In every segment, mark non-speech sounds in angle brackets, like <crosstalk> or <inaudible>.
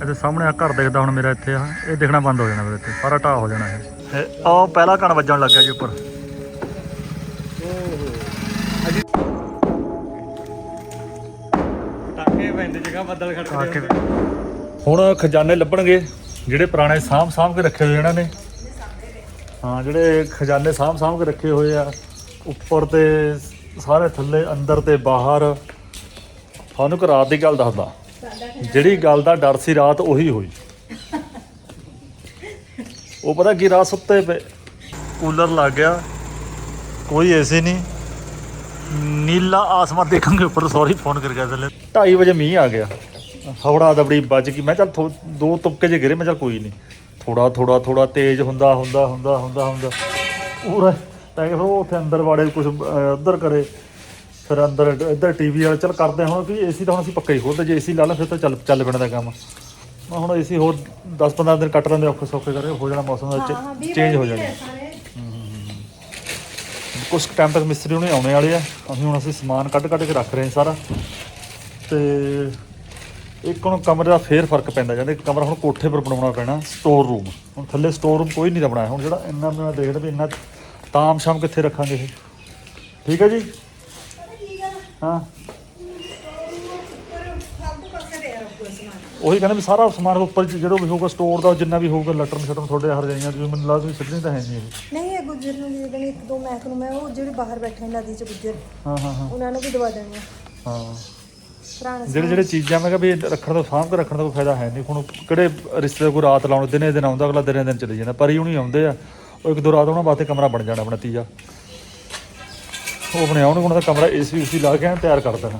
ਇਹਦੇ ਸਾਹਮਣੇ ਆ ਘਰ ਦਿਖਦਾ ਹੁਣ ਮੇਰਾ ਇੱਥੇ ਆ। ਇਹ ਦਿਖਣਾ ਬੰਦ ਹੋ ਜਾਣਾ ਮੇਰੇ ਇੱਥੇ। ਸਾਰਾ ਢਾਹ ਹੋ ਜਾਣਾ ਇਹ। ਆਹ ਪਹਿਲਾ ਕਣ ਵੱਜਣ ਲੱਗਿਆ ਜੀ ਉੱਪਰ। ਟਾਕੇ ਪੈਂਦੇ ਜਗ੍ਹਾ ਬੱਦਲ। ਹੁਣ ਖਜ਼ਾਨੇ ਲੱਭਣਗੇ ਜਿਹੜੇ ਪੁਰਾਣੇ ਸਾਂਭ ਸਾਂਭ ਕੇ ਰੱਖੇ ਹੋਏ ਇਹਨਾਂ ਨੇ। ਹਾਂ ਜਿਹੜੇ ਖਜ਼ਾਨੇ ਸਾਂਭ ਸਾਂਭ ਕੇ ਰੱਖੇ ਹੋਏ ਆ ਉੱਪਰ ਤੇ ਸਾਰੇ ਥੱਲੇ ਅੰਦਰ ਤੇ ਬਾਹਰ। ਤੁਹਾਨੂੰ ਇੱਕ ਰਾਤ ਦੀ ਗੱਲ ਦੱਸਦਾ। ਜਿਹੜੀ ਗੱਲ ਦਾ ਡਰ ਸੀ ਰਾਤ ਉਹੀ ਹੋਈ। ਉਹ ਪਤਾ ਕੀ ਰਾਤ ਸੁੱਤੇ ਪਏ। ਕੂਲਰ ਲੱਗ ਗਿਆ। ਕੋਈ ਐਸੀ ਨਹੀਂ। ਨੀਲਾ ਆਸਮਾਨ ਦੇਖਾਂਗੇ ਉੱਪਰ ਸੌਰੀ ਫੋਨ ਕਰ ਗਿਆ ਥੱਲੇ। 2:30 ਵਜੇ ਮੀਂਹ ਆ ਗਿਆ। ਹਵੜਾ ਦਬੜੀ ਵੱਜ ਗਈ। ਮੈਂ ਚੱਲ ਥੋ- ਦੋ ਤੁਪਕੇ ਜੇ ਗਿਰੇ, ਮੈਂ ਚੱਲ ਕੋਈ ਨਹੀਂ। ਥੋੜਾ ਥੋੜਾ ਥੋੜਾ ਤੇਜ਼ ਹੁੰਦਾ ਹੁੰਦਾ ਹੁੰਦਾ ਹੁੰਦਾ ਹੁੰਦਾ। ਪੂਰਾ ਤਾਂ ਕਿ ਉਹ ਉੱਥੇ ਅੰਦਰ ਵਾੜੇ ਕੁਝ ਉੱਧਰ ਕਰੇ। ਫਿਰ ਅੰਦਰ ਇੱਧਰ ਟੀਵੀ ਵਾਲੇ ਚੱਲ ਕਰਦੇ ਹੁਣ ਕਿ ਏਸੀ ਤਾਂ ਹੁਣ ਅਸੀਂ ਪੱਕਾ ਹੀ ਖੋਲਦੇ ਜੇ ਏਸੀ ਲਾ ਲਾ ਫਿਰ ਤਾਂ ਚੱਲ ਚੱਲ ਪੈਣਾ ਦਾ ਕੰਮ। ਮੈਂ ਹੁਣ ਏਸੀ ਹੋਰ 10-15 ਦਿਨ ਕੱਟ ਲੈਂਦੇ ਔਖੇ ਸੌਖੇ ਕਰੇ ਹੋ ਜਾਣਾ ਮੌਸਮ ਦਾ ਚੇਂਜ ਹੋ ਜਾਣਾ। ਕੁਝ ਟਾਈਮ ਤੱਕ ਮਿਸਤਰੀ ਉਹਨੇ ਆਉਣੇ ਵਾਲੇ ਆ ਅਸੀਂ ਹੁਣ ਅਸੀਂ ਸਮਾਨ ਕੱਢ ਕੱਢ ਕੇ ਰੱਖ ਰਹੇ ਹਾਂ ਸਾਰਾ। ਤੇ ਇੱਕ ਹੁਣ ਕਮਰੇ ਦਾ ਫੇਰ ਫ਼ਰਕ ਪੈਂਦਾ ਜਾਂਦਾ ਇੱਕ ਕਮਰਾ ਹੁਣ ਕੋਠੇ ਪਰ ਬਣਾਉਣਾ ਪੈਣਾ ਸਟੋਰ ਰੂਮ ਹੁਣ ਥੱਲੇ ਸਟੋਰ ਰੂਮ ਕੋਈ ਨਹੀਂ ਦਾ ਬਣਾਇਆ ਹੁਣ ਜਿਹੜਾ ਇੰਨਾ ਮੈਂ ਦੇਖਦਾ ਵੀ ਇੰਨਾ ਤਾਮ ਸ਼ਾਮ ਕਿੱਥੇ ਰੱਖਾਂਗੇ ਇਹ। ਠੀਕ ਹੈ ਜੀ? ਹਾਂ। ਉਹੀ ਕਹਿੰਦਾ ਵੀ ਸਾਰਾ ਸਮਾਨ ਉੱਪਰ ਜਿਹੜਾ ਵੀ ਹੋਊਗਾ ਸਟੋਰ ਦਾ ਜਿੰਨਾ ਵੀ ਹੋਊਗਾ ਲਟਰਨ ਸ਼ਟਰਨ ਤੁਹਾਡੇ ਹਰ ਜਾਈਆਂ ਜਿਵੇਂ ਮੈਨੂੰ ਲੱਗਦਾ ਵੀ ਸਿੱਧਣੀ ਤਾਂ ਹੈ ਨਹੀਂ ਇਹ। ਨਹੀਂ ਇਹ ਗੁੱਜਰ ਨੂੰ ਦੇਣੀ ਇੱਕ ਦੋ ਮੈਕ ਨੂੰ ਮੈਂ ਉਹ ਜਿਹੜੇ ਬਾਹਰ ਬੈਠੇ ਨੇ ਨਦੀ ਚ ਗੁੱਜਰ ਹਾਂ ਹਾਂ ਹਾਂ। ਉਹਨਾਂ ਨੂੰ ਵੀ ਦਵਾ ਦੇਣੀ ਆ। ਹਾਂ। ਜਿਹੜੇ ਜਿਹੜੇ ਚੀਜ਼ਾਂ ਮੈਂ ਕਿਹਾ ਵੀ ਰੱਖਣ ਦਾ ਸਾਂਭ ਕੇ ਰੱਖਣ ਦਾ ਕੋਈ ਫਾਇਦਾ ਹੈ ਨਹੀਂ। ਹੁਣ ਕਿਹੜੇ ਰਿਸ਼ਤੇ ਕੋਈ ਰਾਤ ਲਾਉਣ ਦਿਨੇ ਦਿਨ ਆਉਂਦਾ ਅਗਲਾ ਦਿਨੇ ਦਿਨ ਚਲੇ ਜਾਂਦਾ ਪਰ ਹੀ ਹੁਣੀ ਆਉਂਦੇ ਆ ਉਹ ਇੱਕ ਦੋ ਰਾਤ ਉਹਨਾਂ ਵਾਸਤੇ ਕਮਰਾ ਬਣ ਜਾਣਾ ਆਪਣਾ ਤੀਜਾ ਉਹ ਆਪਣੇ ਆਉਣ ਉਹਨਾਂ ਦਾ ਕਮਰਾ ਏਸੀ ਉਸੀ ਲਾ ਕੇ ਐਨ ਤਿਆਰ ਕਰ ਦੇਣਾ।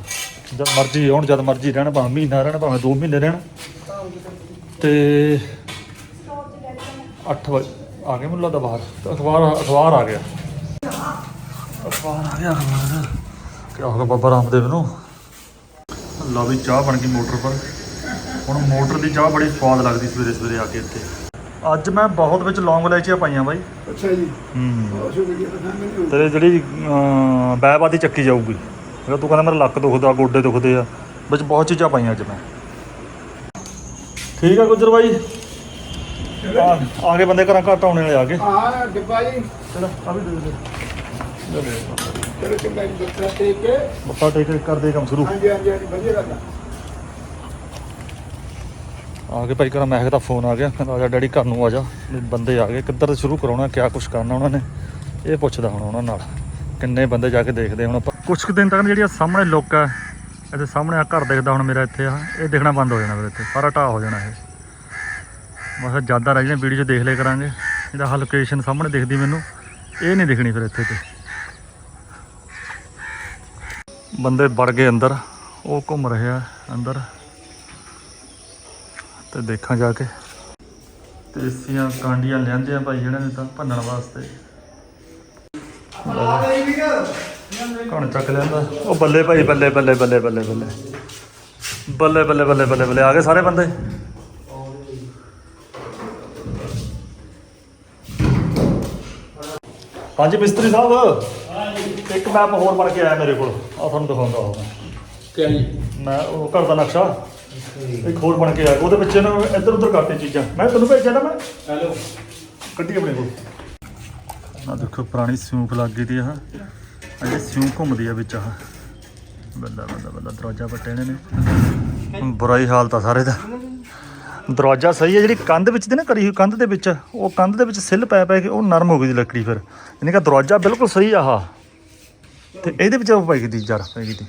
ਜਦ ਮਰਜ਼ੀ ਆਉਣ, ਜਦ ਮਰਜ਼ੀ ਰਹਿਣ, ਭਾਵੇਂ ਮਹੀਨਾ ਰਹਿਣ, ਭਾਵੇਂ 2 ਮਹੀਨੇ ਰਹਿਣ। ਤੇ 8 ਵਜੇ, ਆ ਗਏ ਮੈਨੂੰ ਲੱਗਦਾ ਬਾਹਰ। ਅਖਬਾਰ ਅਖਬਾਰ ਆ ਗਿਆ। ਅਖਬਾਰ ਆ ਗਿਆ, ਅਖਬਾਰ। ਕੀ ਹੋ ਗਿਆ ਬਾਬਾ ਰਾਮਦੇਵ ਨੂੰ? ਲਓ ਵੀ ਚਾਹ ਬਣ ਗਈ ਮੋਟਰ ਪਰ। ਹੁਣ ਮੋਟਰ ਦੀ ਚਾਹ ਬੜੀ ਸਵਾਦ ਲੱਗਦੀ ਸਵੇਰੇ ਸਵੇਰੇ ਆ ਕੇ ਇੱਥੇ। ਅੱਜ ਮੈਂ ਬਹੁਤ ਵਿੱਚ ਲੌਂਗ ਇਲਾਇਚੀਆਂ ਪਾਈਆਂ ਬਾਈ। ਅੱਛਾ ਜੀ। ਹੂੰ। ਬਹੁਤ ਸ਼ੁਕਰੀਆ ਤਾਂ ਮੈਨੂੰ ਤੇ ਜਿਹੜੀ ਅਮ, ਬੈਬਾਦੀ ਚੱਕੀ ਜਾਊਗੀ। ਜਿਹੜਾ ਤੂੰ ਕਹਿੰਦਾ ਮੇਰਾ ਲੱਕ ਦੁਖਦਾ ਗੋਡੇ ਦੁਖਦੇ ਆ। ਵਿੱਚ ਬਹੁਤ ਚੀਜ਼ਾਂ ਪਾਈਆਂ ਅੱਜ ਮੈਂ। ਠੀਕ ਆ ਗੁੱਜਰ ਬਾਈ? ਆ ਗਏ ਬੰਦੇ ਘਰਾਂ ਘੱਟ ਆਉਣੇ ਵਾਲੇ ਆ ਗਏ ਆ ਡੱਬਾ ਜੀ। ਚਲੋ ਆ ਵੀ ਦੇ ਦੇ। ਚਲੋ ਚੰਗਾ ਜੀ ਬੱਚਾ ਤੇ ਕੇ ਮੱਥਾ ਟੇਕ ਕੇ ਕਰਦੇ ਕੰਮ ਸ਼ੁਰੂ। ਹਾਂਜੀ ਹਾਂਜੀ ਵਧੀਆ ਲੱਗਾ ਆ ਕੇ ਭਾਈ ਘਰਾਂ ਮਹਿਕ ਦਾ ਫੋਨ ਆ ਗਿਆ। ਕਹਿੰਦਾ ਆ ਜਾ ਡੈਡੀ ਘਰ ਨੂੰ ਆ ਜਾ। ਬੰਦੇ ਆ ਗਏ। ਕਿੱਧਰ ਸ਼ੁਰੂ ਕਰਾਉਣਾ, ਕਿਆ ਕੁਛ ਕਰਨਾ ਉਹਨਾਂ ਨੇ। ਇਹ ਪੁੱਛਦਾ ਹੁਣ ਉਹਨਾਂ ਨਾਲ, ਕਿੰਨੇ ਬੰਦੇ ਜਾ ਕੇ ਦੇਖਦੇ ਹੁਣ ਆਪਾਂ। ਕੁਝ ਕੁ ਦਿਨ ਤੱਕ ਨਾ ਜਿਹੜੀ ਆਹ ਸਾਹਮਣੇ ਲੁੱਕ ਆ ਇਹਦੇ ਸਾਹਮਣੇ ਆ, ਘਰ ਦੇਖਦਾ ਹੁਣ ਮੇਰਾ ਇੱਥੇ ਆ। ਇਹ ਦੇਖਣਾ ਬੰਦ ਹੋ ਜਾਣਾ ਮੇਰੇ ਇੱਥੇ। ਸਾਰਾ ਢਾਹ ਹੋ ਜਾਣਾ ਇਹ। ਬਸ ਜ਼ਿਆਦਾ ਰਹਿ ਜਾਣੇ ਵੀਡੀਓ 'ਚ ਦੇਖ ਲਿਆ ਕਰਾਂਗੇ। ਇਹਦਾ ਆਹ ਲੋਕੇਸ਼ਨ ਸਾਹਮਣੇ ਦਿਖਦੀ ਮੈਨੂੰ। ਇਹ ਨਹੀਂ ਦਿਖਣੀ ਫਿਰ ਇੱਥੇ ਤੇ। ਬੰਦੇ ਵੜ ਗਏ ਅੰਦਰ। ਉਹ ਘੁੰਮ ਰਹੇ ਆ ਅੰਦਰ। ਤੇ ਦੇਖਾਂ ਜਾ ਕੇ। ਤੇ ਇਸੀਆਂ ਕਾਂਡੀਆਂ ਲਿਆਂਦੇ ਆ ਭਾਈ ਇਹਨਾਂ ਨੇ ਤਾਂ ਭੰਨਣ ਵਾਸਤੇ। ਕਣ ਚੱਕ ਲਿਆਂਦਾ? ਉਹ ਬੱਲੇ ਭਾਈ ਬੱਲੇ ਬੱਲੇ ਬੱਲੇ ਬੱਲੇ ਬੱਲੇ। ਬੱਲੇ ਬੱਲੇ ਬੱਲੇ ਬੱਲੇ ਬੱਲੇ। ਆ ਗਏ ਸਾਰੇ ਬੰਦੇ? ਹਾਂਜੀ ਮਿਸਤਰੀ ਸਾਹਿਬ। ਇੱਕ ਮੈਪ ਹੋਰ ਬਣ ਕੇ ਆਇਆ ਮੇਰੇ ਕੋਲ। ਆ ਤੁਹਾਨੂੰ ਦਿਖਾਉਂਦਾ ਹਾਂ ਮੈਂ ਉਹ ਘਰ ਦਾ ਨਕਸ਼ਾ। ਇੱਕ ਹੋਰ ਬਣ ਕੇ ਆਇਆ ਉਹਦੇ ਵਿੱਚ ਨਾ ਇੱਧਰ ਉੱਧਰ ਕਰਤੇ ਚੀਜ਼ਾਂ। ਮੈਂ ਤੁਹਾਨੂੰ ਭੇਜਿਆ ਨਾ ਮੈਂ। ਹੈਲੋ। ਕੱਢੀ ਆਪਣੇ ਕੋਲ। ਆ ਦੇਖੋ ਪੁਰਾਣੀ ਸਿਉਂਕ ਲੱਗ ਗਈ ਦੀ ਆ। ਅਜੇ ਸਿਉਂਕ ਘੁੰਮਦੀ ਆ ਵਿੱਚ ਆ ਬੱਲਾ ਬੱਲਾ ਬੱਲਾ ਦਰਵਾਜ਼ਾ ਪੱਟੇ ਨੇ ਬੁਰਾਈ ਹਾਲਤ ਆ ਸਾਰੇ ਦਾ। ਦਰਵਾਜ਼ਾ ਸਹੀ ਹੈ ਜਿਹੜੀ ਕੰਧ ਵਿੱਚ ਦੀ ਨਾ ਕਰੀ ਹੋਈ ਕੰਧ ਦੇ ਵਿੱਚ ਉਹ ਕੰਧ ਦੇ ਵਿੱਚ ਸਿੱਲ ਪੈ ਪੈ ਕੇ ਉਹ ਨਰਮ ਹੋ ਗਈ ਦੀ ਲੱਕੜੀ ਫਿਰ। ਯਾਨੀ ਕਿ ਦਰਵਾਜ਼ਾ ਬਿਲਕੁਲ ਸਹੀ ਆ ਆਹ। ਤੇ ਇਹਦੇ ਵਿੱਚ ਉਹ ਪੈ ਗਈ ਦੀ ਜੜ ਪੈ ਗਈ ਦੀ।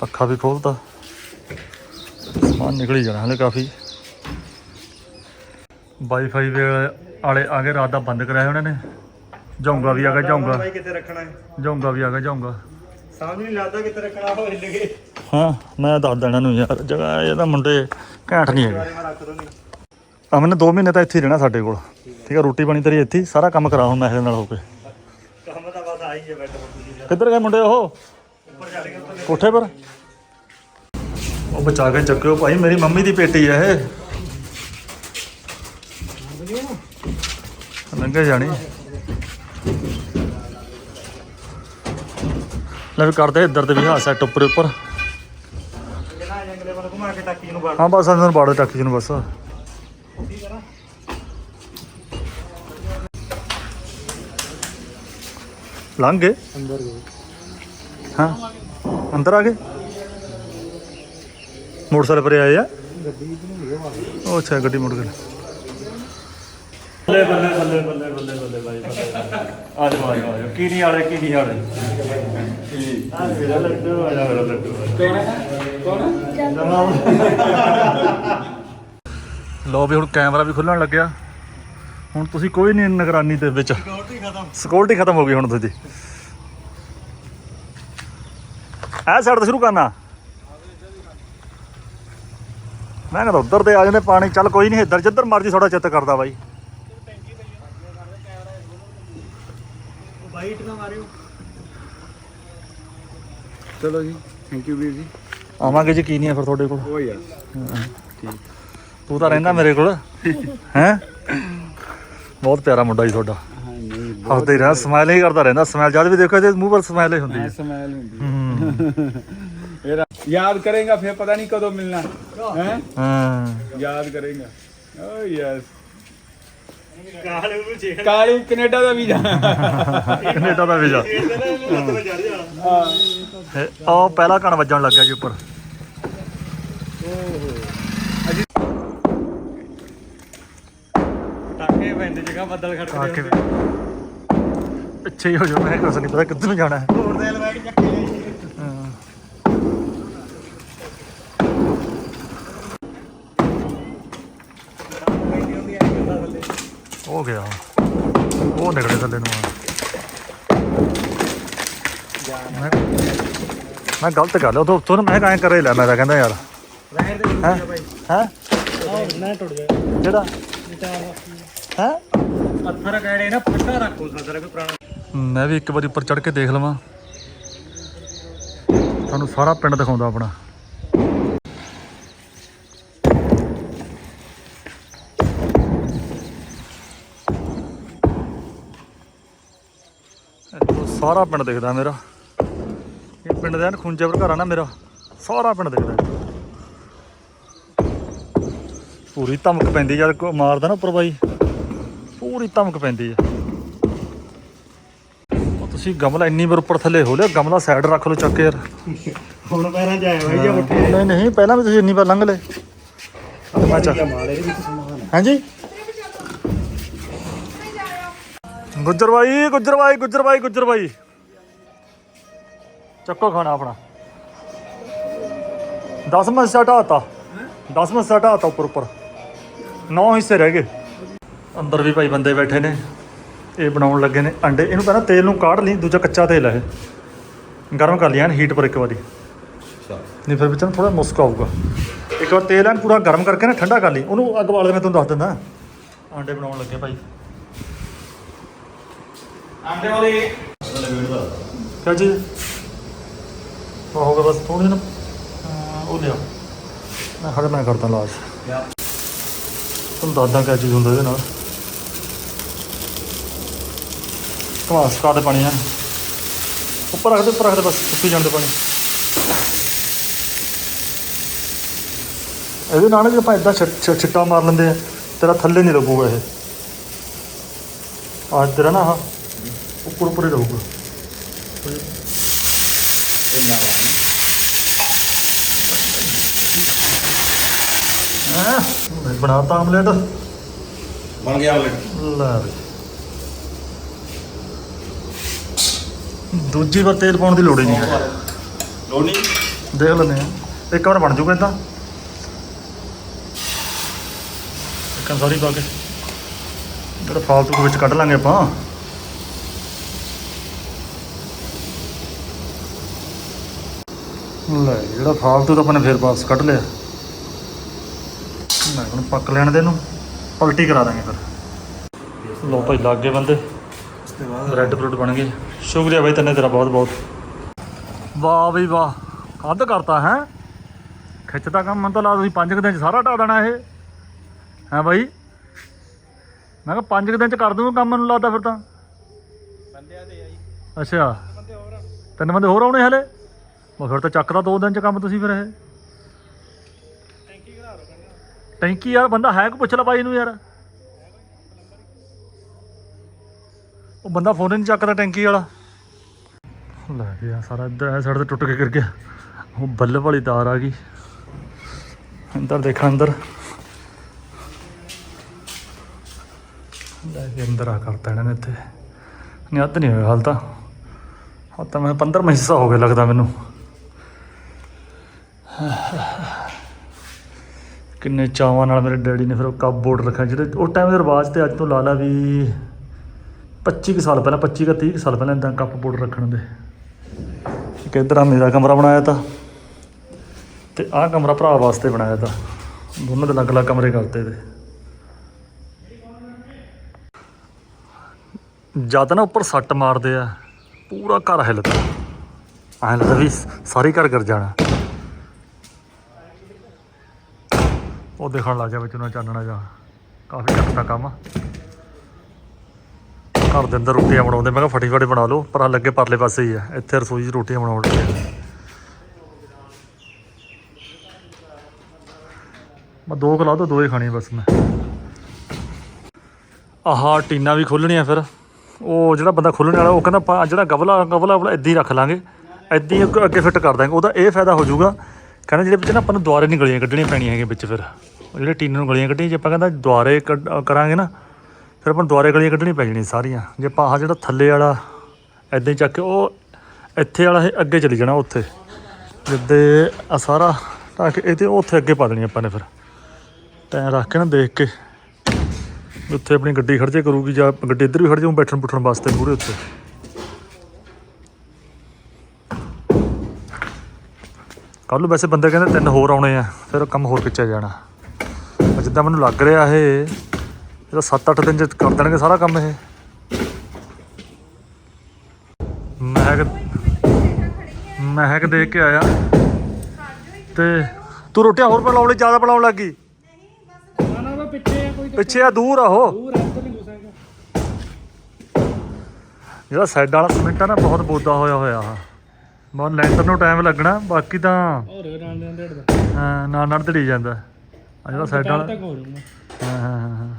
ਪੱਖਾ ਵੀ ਖੋਲਤਾ। ਸਮਾਨ ਨਿਕਲ ਹੀ ਜਾਣਾ ਹਲੇ ਕਾਫੀ। ਵਾਈਫਾਈ ਵਾਲੇ ਆ ਗਏ ਰਾਤ ਦਾ ਬੰਦ ਕਰਾਇਆ ਉਹਨਾਂ ਨੇ। ਜੌਂਗਾ ਵੀ ਆ ਗਿਆ ਭਾਈ ਕਿੱਥੇ ਰੱਖਣਾ ਹੈ? ਵੀ ਆ ਗਿਆ ਸਮਝ ਨਹੀਂ ਲੱਗਦਾ ਕਿੱਥੇ ਰੱਖਣਾ ਉਹ ਹਿੱਲ ਗਏ। ਹਾਂ ਮੈਂ ਦੱਸ ਦੇਣਾ ਨੂੰ ਯਾਰ ਜਗ੍ਹਾ ਇਹਦਾ ਮੁੰਡੇ ਘੈਂਟ ਨਹੀਂ ਹੈਗੇ। ਮੈਂ ਰੱਖ ਅਮਨ ਨੇ 2 ਮਹੀਨੇ ਤਾਂ ਇੱਥੇ ਹੀ ਰਹਿਣਾ ਸਾਡੇ ਕੋਲ। ਠੀਕ ਹੈ ਰੋਟੀ ਪਾਣੀ ਤੇਰੀ ਇੱਥੇ ਹੀ, ਸਾਰਾ ਕੰਮ ਕਰਾ ਹੁਣ ਮੈਂ ਇਹਦੇ ਨਾਲ ਹੋ ਕੇ। ਕੰਮ ਤਾਂ ਬਸ ਆਈ ਹੈ ਬੈਠ ਕਿੱਧਰ ਗਏ ਮੁੰਡੇ ਉਹ? ਕੋਠੇ ਪਰ? ਉਹ ਬਚਾ ਕੇ ਚੱਕਿਓ ਭਾਈ, ਮੇਰੀ ਮੰਮੀ ਦੀ ਪੇਟੀ ਹੈ ਇਹ। ਲੰਘੇ ਜਾਣੀ। ਲੈ ਵੀ ਕਰਦੇ, ਇੱਧਰ ਤੇ ਵੀ ਹਾਂ ਸੈਟ ਉੱਪਰ ਉੱਪਰ। ਹਾਂ, ਬਸ ਅੰਦਰ ਬਾੜੋ ਟੱਕੀ ਨੂੰ ਬਸ। ਲੰਘ ਅੰਦਰ ਗਏ। ਹਾਂ। ਅੰਦਰ ਆ ਗਏ ਮੋਟਰਸਾਈਕਲ ਪਰ ਆਏ ਆ? ਉਹ ਅੱਛਾ ਗੱਡੀ ਮੁੜ ਗਈ ਲੋ। ਵੀ ਹੁਣ ਕੈਮਰਾ ਵੀ ਖੁੱਲਣ ਲੱਗਿਆ। ਹੁਣ ਤੁਸੀਂ ਕੋਈ ਨਹੀਂ ਨਿਗਰਾਨੀ ਦੇ ਵਿੱਚ। ਸਿਕਿਉਰਿਟੀ ਖਤਮ। ਸਿਕਿਉਰਿਟੀ ਖਤਮ ਹੋ ਗਈ ਹੁਣ ਤੁਸੀਂ। ਐ ਸਾਈਡ ਤੋਂ ਸ਼ੁਰੂ ਕਰਨਾ। ਮੈਂ ਕਹਿੰਦਾ ਉੱਧਰ ਤੇ ਆ ਜਾਂਦੇ ਪਾਣੀ ਚੱਲ ਕੋਈ ਨਹੀਂ ਇੱਧਰ ਜਿੱਧਰ ਮਰਜ਼ੀ ਥੋੜਾ ਚਿੱਤ ਕਰਦਾ ਬਾਈ। ਚਲੋ ਜੀ ਥੈਂਕ ਯੂ ਵੀਰ ਜੀ। ਆਵਾਂਗੇ ਜੀ ਕੀ ਨਹੀਂ ਫਿਰ ਤੁਹਾਡੇ ਕੋਲ। ਉਹ ਯਾਰ। ਠੀਕ ਤੂੰ ਤਾਂ ਰਹਿੰਦਾ ਮੇਰੇ ਕੋਲ। ਹੈ? ਬਹੁਤ ਪਿਆਰਾ ਮੁੰਡਾ ਜੀ ਤੁਹਾਡਾ। ਹੱਸਦੇ ਰਹਿੰਦਾ ਸਮਾਈਲ ਹੀ ਕਰਦਾ ਰਹਿੰਦਾ। ਸਮਾਈਲ ਜਦ ਵੀ ਦੇਖੋ ਤੇ ਮੂੰਹ ਪਰ ਸਮਾਈਲ ਹੀ ਹੁੰਦੀ ਹੈ ਸਮਾਈਲ ਹੁੰਦੀ ਹੈ। ਯਾਦ ਕਰੇਗਾ ਫਿਰ ਪਤਾ ਨਹੀਂ ਕਦੋਂ ਮਿਲਣਾ। ਹੈ? ਯਾਦ ਕਰੇਗਾ। ਓ ਯੈਸ ਕਾਲੂ ਕੈਨੇਡਾ ਦਾ ਵੀਜ਼ਾ। ਕੈਨੇਡਾ ਦਾ ਵੀਜ਼ਾ। ਆ ਪਹਿਲਾ ਕਣ ਵੱਜਣ ਲੱਗਿਆ ਜੀ ਉੱਪਰ। ਟਾਕੇ ਪੈਂਦੇ ਜਗਾ ਹੋ ਜਾ ਮੈਂ ਕੁਛ ਨਹੀਂ ਪਤਾ ਕਿੱਧਰ ਜਾਣਾ ਹੈ। ਹੋਰ ਦੇ ਲੈ ਕੇ ਚੱਕੇ। ਉਹ ਗਿਆ। ਉਹ ਨਿਕਲੇ ਥੱਲੇ ਨੂੰ। ਮੈਂ ਗਲਤ ਕਰ ਲਿਆ। ਉਹ ਤੋਂ ਮੈਂ ਕਾਇਂ ਕਰੇ ਲੈ ਮੈਂ ਤਾਂ ਕਹਿੰਦਾ ਯਾਰ। ਹੈ? ਮੈਂ ਵੀ ਇੱਕ ਵਾਰੀ ਉੱਪਰ ਚੜ ਕੇ ਦੇਖ ਲਵਾਂ। ਤੁਹਾਨੂੰ ਸਾਰਾ ਪਿੰਡ ਦਿਖਾਉਂਦਾ ਆਪਣਾ। ਸਾਰਾ ਪਿੰਡ ਦਿਖਦਾ ਮੇਰਾ। ਇਹ ਪਿੰਡ ਦਾ ਖੁੰਜੇ ਪਰ ਘਰ ਨਾ ਮੇਰਾ। ਸਾਰਾ ਪਿੰਡ ਦਿਖਦਾ। ਪੂਰੀ ਧਮਕ ਪੈਂਦੀ ਜਦ ਕੋ ਮਾਰਦਾ ਨਾ ਉੱਪਰ ਬਾਈ। ਪੂਰੀ ਧਮਕ ਪੈਂਦੀ ਆ। ਤੁਸੀਂ ਗਮਲਾ ਇੰਨੀ ਵਾਰ ਉੱਪਰ ਥੱਲੇ ਹੋ ਲਿਆ ਗਮਲਾ ਸਾਈਡ ਰੱਖ ਲਓ ਚੱਕ ਕੇ ਯਾਰ। ਹੁਣ ਪੈਰਾਂ ਜਾਏ ਬਾਈ ਜਾਂ ਉੱਠੇ ਨਹੀਂ ਨਹੀਂ ਪਹਿਲਾਂ ਵੀ ਤੁਸੀਂ ਇੰਨੀ ਵਾਰ ਲੰਘ ਲਏ। ਹਾਂਜੀ? ਗੁੱਜਰ ਬਾਈ ਗੁੱਜਰ ਬਾਈ ਗੁੱਜਰ ਬਾਈ ਗੁੱਜਰ ਬਾਈ ਚੱਕੋ ਖਾਣਾ ਆਪਣਾ। 10 ਮਿੰਟ ਸਟਾਤਾ 10 ਮਿੰਟ ਸਟਾਤਾ ਉੱਪਰ ਉੱਪਰ ਨੌ ਹਿੱਸੇ ਰਹਿ ਗਏ। ਅੰਦਰ ਵੀ ਭਾਈ ਬੰਦੇ ਬੈਠੇ ਨੇ। ਇਹ ਬਣਾਉਣ ਲੱਗੇ ਨੇ ਅੰਡੇ। ਇਹਨੂੰ ਪਹਿਲਾਂ ਤੇਲ ਨੂੰ ਕਾੜ ਲਈ ਦੂਜਾ ਕੱਚਾ ਤੇਲ ਹੈ ਗਰਮ ਕਰ ਲਿਆ ਨਾ ਹੀਟ ਪਰ ਇੱਕ ਵਾਰੀ। ਨਹੀਂ ਫਿਰ ਵਿੱਚ ਨੂੰ ਥੋੜਾ ਮੁਸਕ ਆਊਗਾ। ਇੱਕ ਵਾਰ ਤੇਲ ਐਨ ਪੂਰਾ ਗਰਮ ਕਰਕੇ ਨਾ ਠੰਡਾ ਕਰ ਲਈ। ਉਹਨੂੰ ਅੱਗ ਬਾਲ ਦੇ ਮੈਂ ਤੁਹਾਨੂੰ ਦੱਸ ਦਿੰਦਾ। ਅੰਡੇ ਬਣਾਉਣ ਲੱਗੇ ਭਾਈ। ਆਂਡੇ ਉਹ ਹੋ ਗਿਆ ਬਸ ਥੋੜੇ ਨਾ ਉਹ ਲਿਆ। ਮੈਂ ਖੜੇ ਮੈਂ ਕਰਦਾ ਲਾਸ਼। ਤੁਹਾਨੂੰ ਦੱਸਦਾ ਕਿਆ ਹੁੰਦਾ ਇਹਦੇ ਨਾਲ। ਕਮਾਸ ਕਾੜ ਪਾਣੀ ਆ? ਉੱਪਰ ਰੱਖ ਦੇ ਉੱਪਰ ਰੱਖ ਦੇ ਬਸ ਸੁੱਕੀ ਜਾਂਦੇ ਪਾਣੀ। ਇਹਦੇ ਨਾਲ ਜੇ ਆਪਾਂ ਇਦਾਂ ਛਿੱਟਾ ਮਾਰ ਲੈਂਦੇ ਆ ਤੇਰਾ ਥੱਲੇ ਨਹੀਂ ਲੱਗੂਗਾ ਇਹ। ਆਹ ਤੇਰਾ ਨਾ ਆਹ। ਉੱਪਰ ਉੱਪਰ ਹੀ ਰਹੂਗਾ। ਇੰਨਾ ਹਾਂ। ਮੈਂ ਬਣਾਤਾ ਆਮਲੇਟ। ਬਣ ਗਿਆ ਆਮਲੇਟ। ਲੈ ਬਈ। ਦੂਜੀ ਵਾਰ ਤੇਲ ਪਾਉਣ ਦੀ ਲੋੜ ਹੀ ਨਹੀਂ ਹੈ। ਲੋਣੀ ਦੇਖ ਲੈਂਦੇ ਆ ਇੱਕ ਵਾਰ ਬਣ ਜੂਗਾ ਇਦਾਂ ਕੰਸੋਰੀ ਪਾ ਕੇ। ਜਿਹੜਾ ਫਾਲਤੂ ਕੁ ਵਿੱਚ ਕੱਢ ਲਾਂਗੇ ਆਪਾਂ। ਲੈ ਜਿਹੜਾ ਫਾਲਤੂ ਤਾਂ ਆਪਾਂ ਫੇਰ ਵਾਪਸ ਕੱਢ ਲਿਆ। ਮੈਂ ਹੁਣ ਪੱਕ ਲੈਣ ਦੇ ਇਹਨੂੰ ਪਲਟੀ ਕਰਾ ਦਾਂਗੇ ਫਿਰ। ਲੋ ਭਾਈ ਲੱਗ ਗਏ ਬੰਦੇ। ਰੈੱਡ ਫਰੂਟ ਬਣ ਗਏ। ਸ਼ੁਕਰੀਆ ਭਾਈ ਤੈਨੂੰ ਤੇਰਾ ਬਹੁਤ ਬਹੁਤ। ਵਾਹ ਬਈ ਵਾਹ ਹੱਦ ਕਰਤਾ ਹੈ। ਖਿੱਚਦਾ ਕੰਮ ਮੈਨੂੰ ਤਾਂ ਲਾ ਤੁਸੀਂ 5 ਦਿਨ ਚ ਸਾਰਾ ਢਾ ਦੇਣਾ ਇਹ। ਹੈ ਭਾਈ ਮੈਂ ਕਿਹਾ 5 ਦਿਨ ਚ ਕਰ ਦੂੰਗਾ ਕੰਮ ਮੈਨੂੰ ਲੱਗਦਾ ਫਿਰ ਤਾਂ। ਬੰਦਿਆਂ ਦੇ ਆਈ ਅੱਛਾ। ਤਿੰਨ ਬੰਦੇ ਹੋਰ ਆਉਣੇ ਹਲੇ? ਉਹ ਫਿਰ ਤਾਂ ਚੱਕਦਾ ਦੋ ਦਿਨ ਚ ਕੰਮ ਤੁਸੀਂ ਫਿਰ ਇਹ। ਟੈਂਕੀ ਘਰਾ ਰੋ ਟੈਂਕੀ ਯਾਰ ਬੰਦਾ ਹੈ ਕੋ ਪੁੱਛ ਲੈ ਬਾਈ ਨੂੰ ਯਾਰ। ਉਹ ਬੰਦਾ ਫੋਨ ਨਹੀਂ ਚੱਕਦਾ ਟੈਂਕੀ ਵਾਲਾ। ਲੈ ਗਿਆ ਸਾਰਾ ਇੱਧਰ ਸਾਈਡ ਤੇ ਟੁੱਟ ਕੇ ਗਿਰ ਗਿਆ। ਉਹ ਬੱਲਬ ਵਾਲੀ ਤਾਰ ਆ ਗਈ। ਅੰਦਰ ਦੇਖਾਂ ਅੰਦਰ। ਲੈ ਕੇ ਅੰਦਰ ਆ ਕਰਤਾ ਇਹਨਾਂ ਨੇ ਇੱਥੇ। ਨਹੀਂ ਨਹੀਂ ਹੋਇਆ ਹਾਲ ਤਾਂ। ਹਾਂ ਤਾਂ ਮੈਂ 15 ਮਹੀਨਾ ਹੋ ਗਿਆ ਲੱਗਦਾ ਮੈਨੂੰ। ਕਿੰਨੇ ਚਾਵਾਂ ਨਾਲ ਮੇਰੇ ਡੈਡੀ ਨੇ ਫਿਰ ਉਹ ਕੱਪ ਬੋਰਡ ਰੱਖਿਆ। ਜਿਹੜੇ ਉਸ ਟਾਈਮ ਦੇ ਰਿਵਾਜ ਤੇ ਅੱਜ ਤੋਂ ਲਾ ਲਾ ਵੀ 25 ਕੁ ਸਾਲ ਪਹਿਲਾਂ 25 ਕੁ 30 ਕੁ ਸਾਲ ਪਹਿਲਾਂ ਇਦਾਂ ਕੱਪ ਬੋਰਡ ਰੱਖਣ ਦੇ। ਇੱਕ ਇੱਧਰ ਆ, ਮੇਰਾ ਕਮਰਾ ਬਣਾਇਆ ਤਾ। ਤੇ ਆਹ ਕਮਰਾ ਭਰਾ ਵਾਸਤੇ ਬਣਾਇਆ ਤਾ। ਦੋਨੋਂ ਦੇ ਅਲੱਗ ਅਲੱਗ ਕਮਰੇ ਕਰਤੇ ਤੇ ਜਦ ਨਾ ਉੱਪਰ ਸੱਟ ਮਾਰਦੇ ਆ, ਪੂਰਾ ਘਰ ਹਿੱਲਦਾ। ਐਂ ਲੱਗਦਾ ਵੀ ਸਾਰੇ ਘਰ ਕਰ ਜਾਣਾ। ਉਹ ਦੇਖਣ ਲੱਗ ਗਿਆ ਵਿੱਚ ਉਹਨਾਂ ਚਾਨਣਾ ਜਾ ਕਾਫੀ ਘੱਟ ਦਾ ਕੰਮ ਘਰ ਦੇ ਅੰਦਰ ਰੋਟੀਆਂ ਬਣਾਉਂਦੇ, ਮੈਂ ਕਿਹਾ ਫਟੀ ਫਟੇ ਬਣਾ ਲਓ, ਪਰ ਆ ਲੱਗੇ ਪਰਲੇ ਪਾਸੇ ਹੀ ਆ। ਇੱਥੇ ਰਸੋਈ 'ਚ ਰੋਟੀਆਂ ਬਣਾਉਣ ਲੱਗੇ ਮੈਂ ਦੋ ਖਲਾ ਦੋ ਦੋ ਹੀ ਖਾਣੀਆਂ ਬਸ ਮੈਂ। ਆਹ ਟੀਨਾ ਵੀ ਖੋਲਣੀਆਂ ਫਿਰ। ਉਹ ਜਿਹੜਾ ਬੰਦਾ ਖੋਲਣ ਵਾਲਾ, ਉਹ ਕਹਿੰਦਾ ਜਿਹੜਾ ਗਵਲਾ ਗਵਲਾ ਵਾਲਾ ਇੱਦਾਂ ਹੀ ਰੱਖ ਲਾਂਗੇ। ਇੱਦਾਂ ਹੀ ਅੱਗੇ- ਅੱਗੇ ਫਿੱਟ ਕਰ ਦਾਂਗੇ ਉਹਦਾ ਇਹ ਫਾਇਦਾ ਹੋ ਜਾਊਗਾ ਕਹਿੰਦਾ ਜਿਹੜੇ ਵਿੱਚ ਨਾ ਆਪਾਂ ਨੂੰ ਦੁਆਰੇ ਨਹੀਂ ਗਲੀਆਂ ਕੱਢਣੀਆਂ ਪੈਣੀਆਂ ਹੈਗੀਆਂ ਵਿੱਚ ਫਿਰ। ਜਿਹੜੇ ਟੀਨੇ ਨੂੰ ਗਲੀਆਂ ਕੱਢੀਆਂ ਜੇ ਆਪਾਂ ਕਹਿੰਦਾ ਦੁਆਰੇ ਕੱਢ- ਕਰਾਂਗੇ ਨਾ, ਫਿਰ ਆਪਾਂ ਨੂੰ ਦੁਆਰੇ ਗਲੀਆਂ ਕੱਢਣੀਆਂ ਪੈ ਜਾਣੀਆਂ ਸਾਰੀਆਂ। ਜੇ ਆਪਾਂ ਆਹ ਜਿਹੜਾ ਥੱਲੇ ਵਾਲਾ ਇੱਦਾਂ ਹੀ ਚੱਕ ਕੇ ਉਹ ਇੱਥੇ ਵਾਲਾ ਇਹ ਅੱਗੇ ਚਲੀ ਜਾਣਾ ਉੱਥੇ। ਜਿੱਦੇ ਆ ਸਾਰਾ ਢੱਕ ਕੇ ਇਹਦੇ ਉੱਥੇ ਅੱਗੇ ਪਾ ਦੇਣੀ ਆਪਾਂ ਨੇ ਫਿਰ। ਤੈਂ ਰੱਖ ਕੇ ਨਾ ਦੇਖ ਕੇ ਉੱਥੇ ਆਪਣੀ ਗੱਡੀ ਖੜ ਜੇ ਕਰੂਗੀ ਜਾਂ ਗੱਡੀ ਇੱਧਰ ਵੀ ਖੜ ਜਾਊ ਬੈਠਣ ਬੁੱਠਣ ਵਾਸਤੇ ਪੂਰੇ ਉੱਤੇ ਕੱਲ ਨੂੰ ਵੈਸੇ ਬੰਦੇ ਕਹਿੰਦੇ ਤਿੰਨ ਹੋਰ ਆਉਣੇ ਆ ਫਿਰ ਕੰਮ ਹੋਰ ਖਿੱਚਿਆ ਜਾਣਾ। ਜਿੱਦਾਂ ਮੈਨੂੰ ਲੱਗ ਰਿਹਾ ਇਹ ਇਹਦਾ 7-8 ਦਿਨ ਚ ਕਰ ਦੇਣਗੇ ਸਾਰਾ ਕੰਮ ਇਹ। ਮਹਿਕ ਮਹਿਕ ਦੇਖ ਕੇ ਆਇਆ। ਤੇ ਤੂੰ ਰੋਟੀਆਂ ਹੋਰ ਬਣਾਉਣ ਲਈ ਜ਼ਿਆਦਾ ਬਣਾਉਣ ਲੱਗੀ ਪਿੱਛੇ ਆ ਦੂਰ ਆ ਉਹ। ਜਿਹੜਾ ਸਾਈਡ ਵਾਲਾ ਸਿਮੈਂਟ ਆ ਨਾ ਬਹੁਤ ਬੋਦਾ ਹੋਇਆ ਹੋਇਆ ਆ। ਬਹੁਤ ਲੈਂਟਰ ਨੂੰ ਟਾਈਮ ਲੱਗਣਾ ਬਾਕੀ ਤਾਂ ਹੋਰ ਹਾਂ, ਨਾਲ ਨਾਲ ਧੜੀ ਜਾਂਦਾ। ਆ ਜਿਹੜਾ ਸਾਈਡ ਵਾਲਾ ਤੱਕ ਹੋ ਜਾਊਗਾ ਹਾਂ ਹਾਂ ਹਾਂ, ਹਾਂ।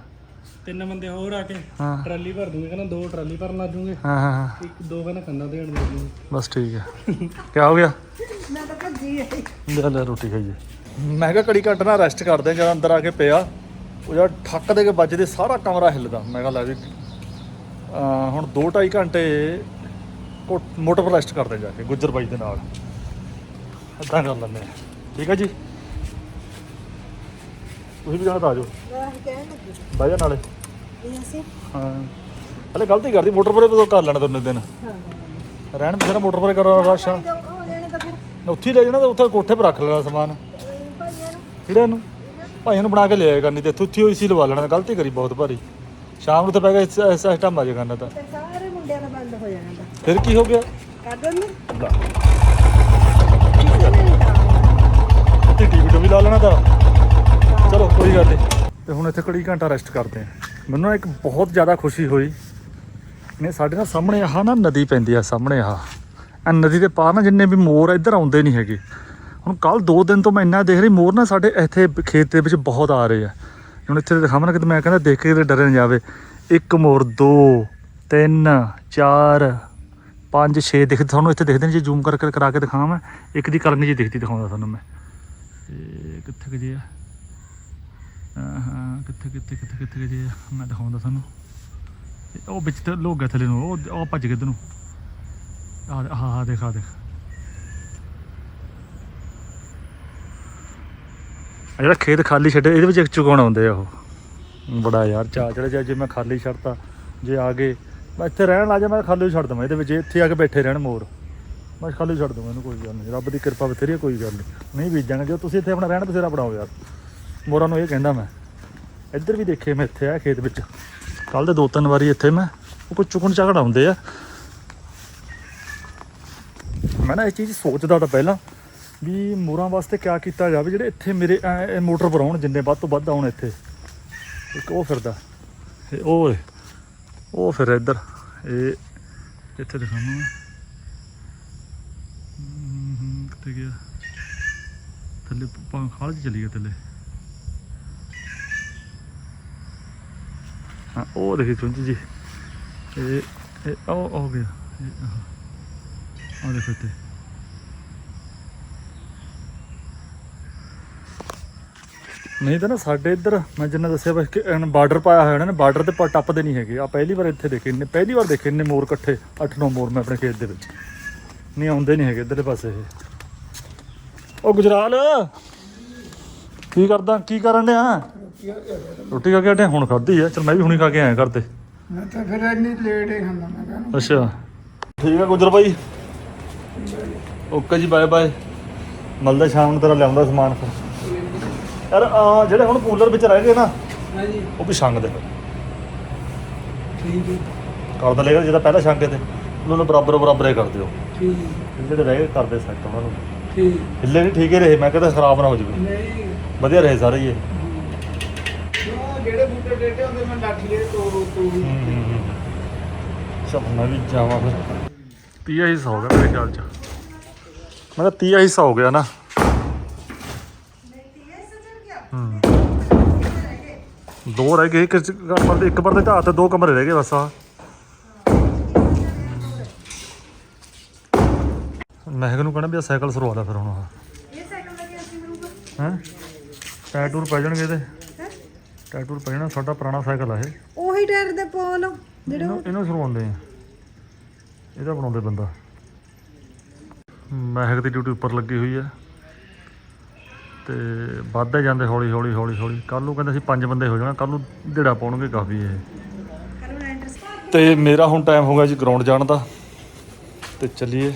ਤਿੰਨ ਬੰਦੇ ਹੋਰ ਆ ਕੇ ਹਾਂ। ਟਰਾਲੀ ਭਰ ਦੂੰਗੇ ਕਹਿੰਦਾ ਦੋ ਟਰਾਲੀ ਭਰਨ ਲੱਗ ਜੂਗੇ। ਹਾਂ ਹਾਂ ਹਾਂ, ਇੱਕ ਦੋ ਕਹਿੰਦਾ ਕੰਦਾ ਦੇਣ ਦੇ ਦੂੰਗੇ ਬਸ ਠੀਕ ਹੈ ਕੀ ਹੋ ਗਿਆ? ਮੈਂ ਤਾਂ ਭੱਜੀ ਆਈ ਲੈ ਲੈ ਰੋਟੀ ਖਾਈਏ। ਮੈਂ ਕਿਹਾ ਘੜੀ ਘੰਟਾ ਨਾ ਰੈਸਟ ਕਰਦੇ ਜਦ ਅੰਦਰ ਆ ਕੇ ਪਿਆ। ਉਹ ਜਿਹੜਾ ਠੱਕ ਦੇ ਕੇ ਵੱਜਦੇ ਸਾਰਾ ਕਮਰਾ ਹਿੱਲਦਾ। ਮੈਂ ਕਿਹਾ ਲੈ ਵੀ ਅਹ ਹੁਣ 2.5 ਘੰਟੇ ਮੋਟਰ ਪਰ ਕਰਦੇ ਜਾ ਕੇ ਗੁੱਜਰ ਬਾਈ ਦੇ ਨਾਲ। ਏਦਾਂ ਕਰ ਲੈਂਦੇ ਆ। ਠੀਕ ਹੈ ਜੀ? ਤੁਸੀਂ ਵੀ ਜਾਣਾ ਤਾਂ ਆ ਜਾਓ। ਬਹਿ ਜਾ ਨਾਲੇ। ਹਾਂ। ਹਲੇ ਗਲਤੀ ਕਰਦੀ ਮੋਟਰ ਪਰੇ ਬਦਲ ਕਰ ਲੈਣਾ ਦੋਨੇ ਦਿਨ। ਰਹਿਣ ਬਸੇਰਾ ਮੋਟਰ ਪਰੇ ਕਰੋ ਰਾਸ਼ਾ ਉੱਥੇ ਲੈ ਜਾਣਾ ਤੇ ਉੱਥੇ ਕੋਠੇ 'ਤੇ ਰੱਖ ਲੈਣਾ ਸਮਾਨ। ਕਿਹੜਾ ਨੂੰ ਭਾਈ ਨੂੰ ਬਣਾ ਕੇ ਲਿਆਇਆ ਕਰਨੀ ਤੇ ਇੱਥੇ ਉੱਥੇ ਹੋਈ ਸੀ ਲਵਾ ਲੈਣਾ। ਗਲਤੀ ਕਰੀ ਬਹੁਤ ਭਾਰੀ। ਸ਼ਾਮ ਨੂੰ ਤੇ ਪੈ ਗਿਆ ਇਸ ਇਸ ਸਿਸਟਮ ਆ ਜੇ ਕਰਨਾ ਤਾਂ। ਮੁੰਡਿਆਂ ਦਾ ਬੰਦ ਹੋ ਜਾਣਾ ਤਾਂ ਫਿਰ ਕੀ ਹੋ ਗਿਆ? ਕਰ ਦਿੰਦੇ ਲੈ, ਕਿਸੇ ਨੇ। ਨਹੀਂ ਤਾਂ ਟੀਵੀ ਤੋਂ ਵੀ ਲਾ ਲੈਣਾ ਤਾਂ। ਚਲੋ ਕੋਈ ਗੱਲ ਨਹੀਂ। ਤੇ ਹੁਣ ਇੱਥੇ ਘੜੀ ਘੰਟਾ ਰੈਸਟ ਕਰਦੇ ਆ ਮੈਨੂੰ ਨਾ ਇੱਕ ਬਹੁਤ ਜ਼ਿਆਦਾ ਖੁਸ਼ੀ ਹੋਈ। ਨੇ ਸਾਡੇ ਨਾਲ ਸਾਹਮਣੇ ਆਹ ਨਾ ਨਦੀ ਪੈਂਦੀ ਆ ਸਾਹਮਣੇ ਆਹ। ਆ ਨਦੀ ਦੇ ਪਾਰ ਨਾ ਜਿੰਨੇ ਵੀ ਮੋਰ ਆ, ਇੱਧਰ ਆਉਂਦੇ ਨਹੀਂ ਹੈਗੇ। ਹੁਣ ਕੱਲ ਦੋ ਦਿਨ ਤੋਂ ਮੈਂ ਇੰਨਾ ਦੇਖ ਰਹੀ ਮੋਰ ਨਾ ਸਾਡੇ ਇੱਥੇ ਖੇਤ ਦੇ ਵਿੱਚ ਬਹੁਤ ਆ ਰਹੇ ਆ। ਹੁਣ ਇੱਥੇ ਦਿਖਾਵਾਂ ਨਾ ਕਿ ਮੈਂ ਕਹਿੰਦਾ ਦੇਖ ਕੇ ਕਿਤੇ ਡਰੇ ਨਾ ਜਾਵੇ। ਇੱਕ ਮੋਰ ਦੋ। ਤਿੰਨ, ਚਾਰ, ਪੰਜ, ਛੇ ਦਿਖ ਤੁਹਾਨੂੰ ਇੱਥੇ ਦਿਖਦੇ ਨੇ ਜੇ ਜ਼ੂਮ ਕਰਕੇ ਕਰਾ ਕੇ ਦਿਖਾਵਾਂ ਮੈਂ। ਇੱਕ ਦੀ ਕਲਮੀ ਜੀ ਦਿਖਦੀ ਦਿਖਾਉਂਦਾ ਤੁਹਾਨੂੰ ਮੈਂ। ਇਹ ਕਿੱਥੇ ਕੁ ਜੇ ਆ? ਹਾਂ, ਕਿੱਥੇ ਕਿੱਥੇ ਕਿੱਥੇ ਕਿੱਥੇ ਕੁ ਜੇ ਆ? ਮੈਂ ਦਿਖਾਉਂਦਾ ਤੁਹਾਨੂੰ। ਉਹ ਵਿੱਚ ਤੇ ਲੋਕ ਗਏ ਥੱਲੇ ਨੂੰ, ਉਹ ਉਹ ਭੱਜ ਗਏ ਇੱਧਰ ਨੂੰ। ਆਹ ਹਾਂ ਹਾਂ ਦੇਖ ਆ ਜਿਹੜਾ ਖੇਤ ਖਾਲੀ ਛੱਡੇ ਇਹਦੇ ਵਿੱਚ ਇੱਕ ਚੁਗਾਉਣ ਆਉਂਦੇ ਆ ਉਹ। ਬੜਾ ਯਾਰ ਚਾ ਚੜੇ ਜੇ ਮੈਂ ਖਾਲੀ ਛੱਡਤਾ, ਜੇ ਆ ਗਏ ਮੈਂ ਇੱਥੇ ਰਹਿਣ ਲੱਗ ਜਾ ਮੈਂ ਖਾਲੀ ਛੱਡ ਦਵਾਂ ਇਹਦੇ ਵਿੱਚ ਇੱਥੇ ਆ ਕੇ ਬੈਠੇ ਰਹਿਣ ਮੋਰ। ਮੈਂ ਖਾਲੀ ਛੱਡ ਦਵਾਂ ਇਹਨੂੰ ਕੋਈ ਗੱਲ ਨਹੀਂ ਰੱਬ ਦੀ ਕਿਰਪਾ ਬਥੇਰੀ ਹੈ, ਕੋਈ ਗੱਲ ਨਹੀਂ। ਨਹੀਂ ਬੀਜਾਂਗੇ ਜੋ ਤੁਸੀਂ ਇੱਥੇ ਆਪਣਾ ਰਹਿਣ ਬਸੇਰਾ ਬਣਾਓ ਯਾਰ। ਮੋਰਾਂ ਨੂੰ ਇਹ ਕਹਿੰਦਾ ਮੈਂ ਇੱਧਰ ਵੀ ਦੇਖੇ ਮੈਂ ਇੱਥੇ ਆ ਖੇਤ ਵਿੱਚ। ਕੱਲ ਦੇ ਦੋ ਤਿੰਨ ਵਾਰੀ ਇੱਥੇ ਮੈਂ ਉਹ ਕੋਈ ਚੁਕਣ ਝਗੜ ਆਉਂਦੇ ਆ। ਮੈਂ ਨਾ ਇਹ ਚੀਜ਼ ਸੋਚਦਾ ਤਾਂ ਪਹਿਲਾਂ ਵੀ ਮੋਰਾਂ ਵਾਸਤੇ ਕਿਆ ਕੀਤਾ ਜਾਵੇ ਜਿਹੜੇ ਇੱਥੇ ਮੇਰੇ ਐਂ- ਮੋਟਰ ਪਰ ਆਉਣ ਜਿੰਨੇ ਵੱਧ ਤੋਂ ਵੱਧ ਆਉਣ ਇੱਥੇ। ਇੱਕ ਉਹ ਫਿਰਦਾ ਇਹ वो फिर इधर ये इतने दिखा गया थले खाल चली गए थले हाँ वो देखे चुंज जी ए, ए, ओ, ओ गया ए, आ, आ देखो इतने ਨਹੀਂ ਤਾਂ ਨਾ ਸਾਡੇ ਇੱਧਰ ਮੈਂ ਜਿੰਨਾ ਦੱਸਿਆ ਬਸ ਕਿ ਬਾਰਡਰ ਪਾਇਆ ਹੋਇਆ ਇਹਨਾਂ ਨੇ ਬਾਰਡਰ ਤੇ ਪਰ ਟੱਪਦੇ ਨਹੀਂ ਹੈਗੇ। ਆ ਪਹਿਲੀ ਵਾਰ ਇੱਥੇ ਦੇਖੇ ਨੇ ਪਹਿਲੀ ਵਾਰ ਦੇਖੇ ਨੇ ਮੋਰ ਇਕੱਠੇ 8-9 ਮੋਰ ਮੈਂ ਆਪਣੇ ਖੇਤ ਦੇ ਵਿੱਚ। ਨਹੀਂ ਆਉਂਦੇ ਨਹੀਂ ਹੈਗੇ ਇੱਧਰਲੇ ਪਾਸੇ ਇਹ। ਉਹ ਗੁਜਰਾਲ ਕੀ ਕਰਦਾ? ਕੀ ਕਰਨ ਡਿਆ? ਰੋਟੀ ਖਾ ਕੇ ਹਟਿਆ? ਹੁਣ ਖਾਧੀ ਆ। ਚਲ ਮੈਂ ਵੀ ਹੁਣੀ ਖਾ ਕੇ ਆਇਆ ਘਰ ਤੇ। ਮੈਂ ਤਾਂ ਫਿਰ ਇੰਨੀ ਲੇਟ ਹੀ ਖਾਂਦਾ ਮੈਂ ਕਹਿੰਦਾ ਅੱਛਾ। ਠੀਕ ਆ ਗੁਜਰ ਭਾਈ ਓਕੇ ਜੀ ਬਾਏ ਬਾਏ ਮਿਲਦਾ ਸ਼ਾਮ ਨੂੰ ਤੇਰਾ ਲਿਆਉਂਦਾ ਸਮਾਨ ਫਿਰ। ਯਾਰ ਆ ਜਿਹੜੇ ਹੁਣ ਕੂਲਰ ਵਿੱਚ ਰਹਿ ਗਏ ਨਾ ਹਾਂਜੀ। ਉਹ ਵੀ ਛੰਗ ਦੇ ਫਿਰ। ਠੀਕ ਹੈ। ਕਰਦਾ ਲੇਗਾ ਜਿਹਦਾ ਪਹਿਲਾਂ ਛੰਗੇ ਤੇ ਉਹਨਾਂ ਨੂੰ ਬਰਾਬਰ ਬਰਾਬਰ ਹੀ ਕਰ ਦਿਓ। ਠੀਕ। ਤੇ ਜਿਹੜੇ ਰਹਿ ਗਏ ਕਰਦੇ ਸੈੱਟ ਉਹਨਾਂ ਨੂੰ। ਠੀਕ। ਹਿੱਲੇ ਵੀ ਠੀਕ ਹੀ ਰਹੇ ਮੈਂ ਕਹਿੰਦਾ ਖਰਾਬ ਨਾ ਹੋ ਜਾਵੇ। ਨਹੀਂ। ਵਧੀਆ ਰਹੇ ਸਾਰੇ ਹੀ ਇਹ। ਉਹ ਜਿਹੜੇ ਬੂਟੇ ਡੇਡੇ ਹੁੰਦੇ ਮੈਂ ਲਾਠੀ ਦੇ ਤੋੜ ਤੋੜ ਚਲ ਮੈਂ ਵੀ ਜਾਵਾਂ ਫਿਰ। 30 ਹਿੱਸਾ ਹੋ ਗਿਆ ਮੇਰੇ ਖਿਆਲ ਚ। ਮੈਂ ਕਿਹਾ 30 ਹਿੱਸਾ ਹੋ ਗਿਆ ਨਾ। ਹੂੰ। ਦੋ ਰਹਿ ਗਏ ਇੱਕ ਕਮਰੇ ਦੇ ਇੱਕ ਪਰ ਦੇ ਢਾਹ ਤੇ ਦੋ ਕਮਰੇ ਰਹਿ ਗਏ ਬਸ ਆ। ਮਹਿਕ ਨੂੰ ਕਹਿਣਾ ਵੀ ਆਹ ਸਾਈਕਲ ਸਰਵਾ ਲੈ ਫਿਰ ਹੁਣ ਆਹ। ਇਹ ਸਾਈਕਲ ਦਾ ਕੀ ਅਸੀਂ ਮਿਲੂਗਾ ਹੈ? ਟਾਇਰ ਪੈ ਜਾਣਗੇ ਇਹਦੇ। ਟਾਇਰ ਪੈ ਜਾਣਾ ਸਾਡਾ ਪੁਰਾਣਾ ਸਾਈਕਲ ਆ ਇਹ। ਉਹੀ ਟਾਇਰ ਦੇ ਪੋਲ ਜਿਹੜੇ ਇਹਨੂੰ ਇਹਨੂੰ ਸਰਵਾਉਂਦੇ ਆ। ਇਹਦਾ ਬਣਾਉਂਦੇ ਬੰਦਾ। ਮਹਿਕ ਦੀ ਡਿਊਟੀ ਉੱਪਰ ਲੱਗੀ ਹੋਈ ਹੈ ਤੇ ਵੱਧਦੇ ਜਾਂਦੇ ਹੌਲੀ ਹੌਲੀ ਹੌਲੀ ਹੌਲੀ। ਕੱਲ ਨੂੰ ਕਹਿੰਦੇ ਅਸੀਂ ਪੰਜ ਬੰਦੇ ਹੋ ਜਾਣਾ ਕੱਲ ਨੂੰ ਢੇੜਾ ਪਾਉਣਗੇ ਕਾਫੀ ਇਹ। ਹਲੋ ਤੇ ਮੇਰਾ ਹੁਣ ਟਾਈਮ ਹੋ ਗਿਆ ਜੀ ਗਰਾਊਂਡ ਜਾਣ ਦਾ। ਤੇ ਚੱਲੀਏ।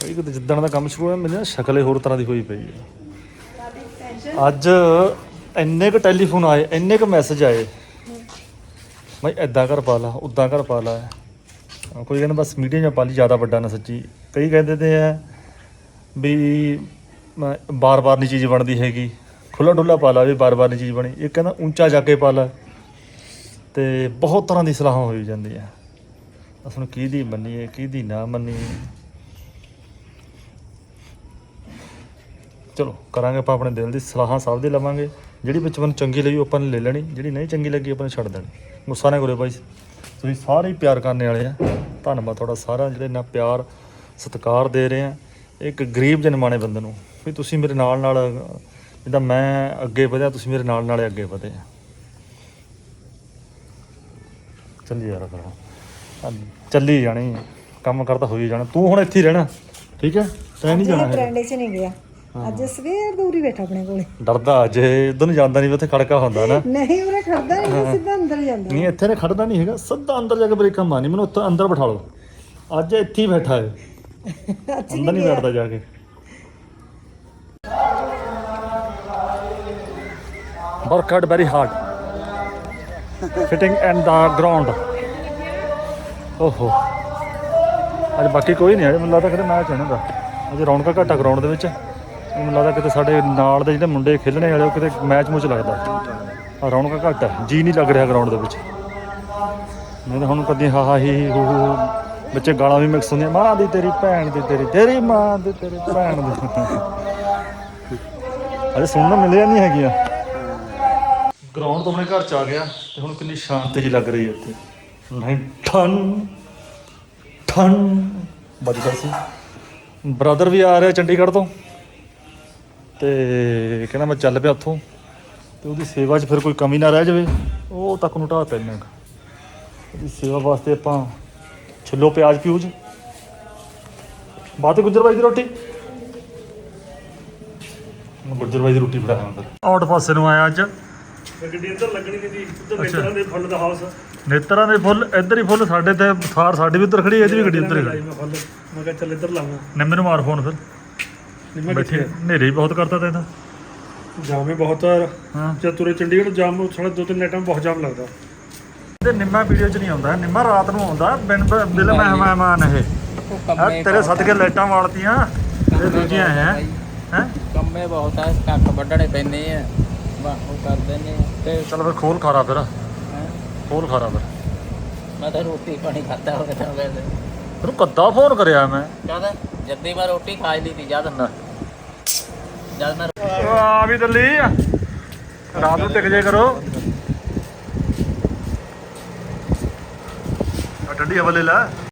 ਕਈ ਕਿਤੇ ਜਿੱਦਣ ਦਾ ਕੰਮ ਸ਼ੁਰੂ ਹੋਇਆ, ਮੈਨੂੰ ਨਾ ਸ਼ਕਲ ਹੋਰ ਤਰ੍ਹਾਂ ਦੀ ਹੋਈ ਪਈ ਹੈ। ਅੱਜ ਇੰਨੇ ਕੁ ਟੈਲੀਫੋਨ ਆਏ, ਇੰਨੇ ਕੁ ਮੈਸੇਜ ਆਏ। ਮੈਂ ਐਦਾਂ ਕਰ ਪਾ ਲਾ ਉਦਾਂ ਕਰ ਪਾ ਲਾ। ਕੋਈ ਕਹਿੰਦਾ ਬਸ ਮੀਡੀਆ ਜਾਂ ਪਾ ਲਈ, ਜ਼ਿਆਦਾ ਵੱਡਾ ਨਾ ਸੱਚੀ। ਕਈ ਕਹਿੰਦੇ ਤੇ ਆ ਵੀ ਬਾਰ-ਬਾਰ ਨਹੀਂ ਚੀਜ਼ ਬਣਦੀ ਹੈਗੀ। ਖੁੱਲਾ ਡੁੱਲਾ ਪਾ ਲਾ ਵੀ ਬਾਰ-ਬਾਰ ਨਹੀਂ ਚੀਜ਼ ਬਣੀ। ਇਹ ਕਹਿੰਦਾ ਉੱਚਾ ਜਾ ਕੇ ਪਾ ਲਾ। ਤੇ ਬਹੁਤ ਤਰ੍ਹਾਂ ਦੀ ਸਲਾਹਾਂ ਹੋਈ ਜਾਂਦੀਆਂ। ਅਸ ਨੂੰ ਕਿਹਦੀ ਮੰਨੀਏ, ਕਿਹਦੀ ਨਾ ਮੰਨੀਏ। ਚਲੋ, ਕਰਾਂਗੇ ਆਪਾਂ ਆਪਣੇ ਦਿਲ ਦੀ ਸਲਾਹਾਂ ਸਭ ਦੀ ਲਵਾਂਗੇ। ਜਿਹੜੀ ਵਿੱਚ ਮੈਨੂੰ ਚੰਗੀ ਲੱਗੀ ਉਹ ਆਪਾਂ ਨੇ ਲੈ ਲੈਣੀ, ਜਿਹੜੀ ਨਹੀਂ ਚੰਗੀ ਲੱਗੀ ਆਪਾਂ ਨੇ ਛੱਡ ਦੇਣੀ। ਗੁੱਸਾ ਨਾ ਕਰਿਓ ਭਾਈ। ਤੁਸੀਂ ਸਾਰੇ ਹੀ ਪਿਆਰ ਕਰਨੇ ਵਾਲੇ ਆ। ਧੰਨਵਾਦ ਤੁਹਾਡਾ ਸਾਰਾ ਜਿਹੜੇ ਨਾ ਪਿਆਰ, ਸਤਿਕਾਰ ਦੇ ਰਹੇ ਆ। ਇੱਕ ਗਰੀਬ ਜਨਮਾਨੇ ਬੰਦੇ ਨੂੰ ਵੀ ਤੁਸੀਂ ਮੇਰੇ ਨਾਲ ਨਾਲ ਜਿੱਦਾਂ ਮੈਂ ਅੱਗੇ ਵਧਿਆ ਤੁਸੀਂ ਮੇਰੇ ਨਾਲ ਨਾਲ ਅੱਗੇ ਵਧੇ। ਚੱਲੀ ਯਾਰ ਚੱਲੀ ਜਾਣੀ। ਕੰਮ ਕਰਦਾ ਹੋਈ ਜਾਣਾ। ਤੂੰ ਹੁਣ ਇੱਥੇ ਹੀ ਰਹਿਣਾ। ਠੀਕ ਹੈ? ਤੈਂ ਨਹੀਂ ਜਾਣਾ। ਟ੍ਰੈਂਡ 'ਚ ਨਹੀਂ ਗਿਆ। ਅੱਜ ਸਵੇਰ ਦੂਰੀ ਬੈਠਾ ਆਪਣੇ ਕੋਲੇ। ਡਰਦਾ ਜੇ ਇਧਰ ਨੂੰ ਜਾਂਦਾ ਨਹੀਂ ਉੱਥੇ ਖੜਕਾ ਹੁੰਦਾ ਨਾ। ਨਹੀਂ ਉਹਨੇ ਖੜਦਾ ਨਹੀਂ ਸਿੱਧਾ ਅੰਦਰ ਜਾਂਦਾ। ਨਹੀਂ ਇੱਥੇ ਨੇ ਖੜਦਾ ਨਹੀਂ ਹੈਗਾ। ਸਿੱਧਾ ਅੰਦਰ ਜਾ ਕੇ ਬ੍ਰੇਕਾਂ ਮਾਰਨੀ ਮੈਨੂੰ ਉੱਥੇ ਅੰਦਰ ਬਿਠਾ ਲਓ। ਅੱਜ ਇੱਥੇ ਹੀ ਬੈਠਾ ਹੈ। <laughs> ਅੰਦਰ ਨਹੀਂ ਬੈਠਦਾ ਜਾ ਕੇ। Work out very hard. Fitting and the ground. ਓਹੋ ਅੱਜ ਬਾਕੀ ਕੋਈ ਨਹੀਂ ਆਇਆ, ਮੈਨੂੰ ਲੱਗਦਾ ਕਿਤੇ ਮੈਚ ਹੈ ਇਹਨਾਂ ਦਾ ਅੱਜ ਰੌਣਕਾਂ ਘਾਟਾ ਗਰਾਊਂਡ ਦੇ ਵਿੱਚ। ਮੈਨੂੰ ਲੱਗਦਾ ਕਿਤੇ ਸਾਡੇ ਨਾਲ ਦੇ ਜਿਹੜੇ ਮੁੰਡੇ ਖੇਲਣੇ ਵਾਲੇ, ਉਹ ਕਿਤੇ ਮੈਚ ਮੂਚ ਲੱਗਦਾ। ਆ ਰੌਣਕਾਂ ਘੱਟ ਹੈ ਜੀ ਨਹੀਂ ਲੱਗ ਰਿਹਾ ਗਰਾਊਂਡ ਦੇ ਵਿੱਚ। ਨਹੀਂ ਤਾਂ ਹੁਣ ਕਦੀ ਹਾ ਹਾ ਹੀ ਹੀ ਹੂ ਹੂ ਬੱਚੇ ਗਾਲਾਂ ਵੀ ਮਿਕਸ ਹੁੰਦੀਆਂ। ਮਾਂ ਦੀ ਤੇਰੀ ਭੈਣ ਦੀ ਤੇਰੀ ਤੇਰੀ ਮਾਂ ਦੀ ਤੇਰੀ ਭੈਣ ਦੀ। ਅਜੇ ਸੁਣਨ ਨੂੰ ਮਿਲਿਆ ਨਹੀਂ ਹੈਗੀਆਂ। ਗਰਾਊਂਡ ਤੋਂ ਆਪਣੇ ਘਰ ਚ ਆ ਗਿਆ ਤੇ ਹੁਣ ਕਿੰਨੀ ਸ਼ਾਂਤੀ ਜੀ ਲੱਗ ਰਹੀ ਹੈ ਇੱਥੇ। ਨਹੀਂ, ਠਨ ਠਨ। ਵੱਜਦਾ ਸੀ। ਬ੍ਰਦਰ ਵੀ ਆ ਰਿਹਾ ਚੰਡੀਗੜ੍ਹ ਤੋਂ ਤੇ ਕਹਿੰਦਾ ਮੈਂ ਚੱਲ ਪਿਆ ਉੱਥੋਂ ਤੇ ਉਹਦੀ ਸੇਵਾ 'ਚ ਫਿਰ ਕੋਈ ਕਮੀ ਨਾ ਰਹਿ ਜਾਵੇ। ਉਹ ਤੱਕ ਨੂੰ ਢਾਹ ਪੈਣਾ ਉਹਦੀ ਸੇਵਾ ਵਾਸਤੇ ਆਪਾਂ ਛਿੱਲੋ ਪਿਆਜ਼ ਪਿਊਜ਼। ਬਾਤੇ ਗੁੱਜਰ ਬਾਈ ਦੀ ਰੋਟੀ? ਮੈਂ ਗੁੱਜਰ ਬਾਈ ਦੀ ਰੋਟੀ ਬਣਾਇਆ ਅੰਦਰ ਆਊਟ ਪਾਸੇ ਨੂੰ ਆਇਆ ਅੱਜ। ਗੱਡੀ ਇੱਧਰ ਲੱਗਣੀ ਨਹੀਂ ਦੀ ਉੱਧਰ ਅੱਛਾ। ਵੇਚਣਾ ਦੇ ਫੁੱਲ ਦਾ ਹਾਊਸ ਨੇਤਰਾਂ ਦੇ ਫੁੱਲ ਇੱਧਰ ਹੀ ਫੁੱਲ ਸਾਡੇ ਤੇ ਥਾਰ ਸਾਡੀ ਵੀ ਉੱਧਰ ਖੜੀ ਹੈ, ਇਹਦੀ ਵੀ ਗੱਡੀ ਉੱਧਰ ਹੀ। ਖੜੀ ਮੈਂ ਫੁੱਲ ਮੈਂ ਕਿਹਾ ਚੱਲ ਇੱਧਰ ਲਾਵਾਂ। ਨਿੰਮੇ ਨੂੰ ਮਾਰ ਫੋਨ ਫਿਰ। ਨਿੰਮਾ ਬੈਠੇ ਕਿੱਥੇ ਹਨੇਰੇ ਬਹੁਤ ਕਰਦਾ ਤੈਨੂੰ ਜਾਮੇ ਬਹੁਤ ਹਾਂ। ਜਦ ਤੁਰੇ ਚੰਡੀਗੜ੍ਹ ਜਾਮ ਸਾਡਾ ਦੋ ਤਿੰਨ ਲਾਈਟਾਂ ਬਹੁਤ ਜਾਮ ਲੱਗਦਾ। ਤੇ ਨਿੰਮਾ ਵੀਡੀਓ 'ਚ ਨਹੀਂ ਆਉਂਦਾ ਨਿੰਮਾ ਰਾਤ ਨੂੰ ਆਉਂਦਾ ਬਿਨ ਬਿਲ ਮਹਿਮਾਨ ਇਹ। ਤੇਰੇ ਸਦਕੇ ਲਾਈਟਾਂ ਵਾਲਤੀਆਂ ਤੇ ਦੂਜੀਆਂ ਹੈ। ਹੈ? ਕੰਮੇ ਬਹੁਤ ਆ ਕੱਖ ਵੱਢਣੇ ਪੈਂਦੇ ਆ। ਵਾਹ ਉਹ ਕਰਦੇ ਨੇ ਤੇ ਚੱਲ ਫਿਰ ਖੋਲ ਖਾਰਾ ਫਿਰ। ਖੋਲ ਖਾਰਾ ਫਿਰ। ਮੈਂ ਤਾਂ ਰੋਟੀ ਪਾਣੀ ਖਾਦਾ ਹੋਵੇ ਤਾਂ ਵੈਸੇ ਤੈਨੂੰ ਕੱਦਾ ਫੋਨ ਕਰਿਆ ਮੈਂ? ਕਹਦਾ ਜਦ ਮੈਂ ਰੋਟੀ ਖਾ ਲਈ ਤੀ ਜਦ ਜਦ ਮੈਂ ਆ ਵੀ ਦਿੱਲੀ ਰਾਤ ਨੂੰ ਟਿਕ ਜੇ ਕਰੋ। ਆ ਠੰਡੀ ਹਵਾ ਲੈ ਲੈ।